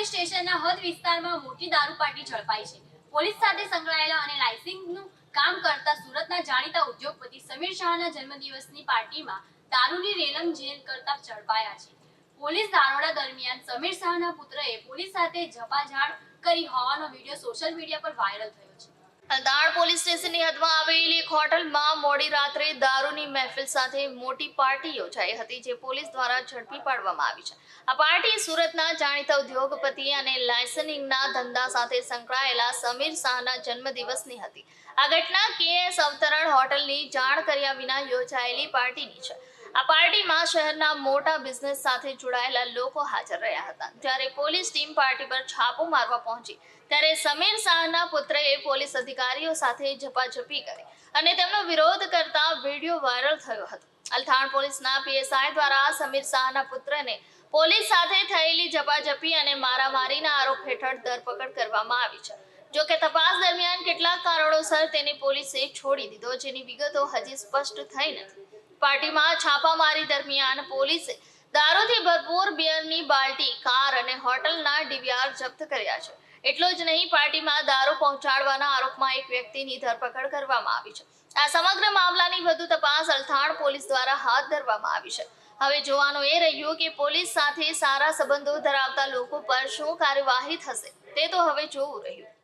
Police સ્ટેશનના હદ વિસ્તારમાં મોટી દારૂ પાર્ટી ઝડપાઈ છે. પોલીસ સાથે સંકળાયેલા અને લાયસન્સનું કામ કરતા સુરતના જાણીતા ઉદ્યોગપતિ સમીર શાહના જન્મદિવસની પાર્ટીમાં દારૂની રેલમ જેલ કરતા ઝડપાયા છે. પોલીસ દારોડા દરમિયાન સમીર શાહના પુત્રએ પોલીસ સાથે ઝપાઝાડ કરી હોવાનો વીડિયો સોશિયલ મીડિયા પર વાયરલ થયો છે. અલદાણ પોલીસ સ્ટેશનની હદમાં આવેલી એક હોટલમાં મોડી રાત્રે દારૂની મહેફિલ સાથે મોટી પાર્ટી યોજાઈ હતી જે પોલીસ દ્વારા ઝડપી પાડવામાં આવી છે. આ પાર્ટી સુરતના જાણીતા ઉદ્યોગપતિ અને લાયસનિંગના ધંધા સાથે સંકળાયેલા સમીર શાહના જન્મદિવસની હતી. આ ઘટના કેએસ અવતરણ હોટલની જાણ કર્યા વિના યોજાયેલી પાર્ટીની છે. આ પાર્ટીમાં શહેરના મોટા બિઝનેસ સાથે જોડાયેલા લોકો હાજર રહ્યા હતા. જ્યારે પોલીસ ટીમ પાર્ટી પર છાપો મારવા પહોંચી, ત્યારે સમીર શાહના પુત્રએ પોલીસ અધિકારીઓ સાથે ઝપાઝપી કરી અને તેમનો વિરોધ કરતા વીડિયો વાયરલ થયો હતો. અલથાણ પોલીસના પીએસઆઈ દ્વારા સમીર શાહના પુત્રને પોલીસ સાથે થયેલી ઝપાઝપી અને મારામારીના આરોપ હેઠળ ધરપકડ કરવામાં આવી છે. જો કે તપાસ દરમિયાન કેટલાક કારણોસર તેને પોલીસે છોડી દીધો, જેની વિગતો હજી સ્પષ્ટ થઈ નથી. પાર્ટીમાં છાપામારી દરમિયાન પોલીસે દારૂથી ભરપૂર બિયરની બાલ્ટી, કાર અને હોટલના ડીવીઆર જપ્ત કર્યા છે. એટલો જ નહીં, પાર્ટીમાં દારૂ પહોંચાડવાના આરોપમાં એક વ્યક્તિની ધરપકડ કરવામાં આવી છે. આ સમગ્ર મામલાની વધુ તપાસ અલથાણ પોલીસ દ્વારા હાથ ધરવામાં આવી છે. હવે જોવાનું એ રહ્યું કે પોલીસ સાથે સારા સંબંધો ધરાવતા લોકો પર શું કાર્યવાહી થશે, તે તો હવે જોવું રહ્યું.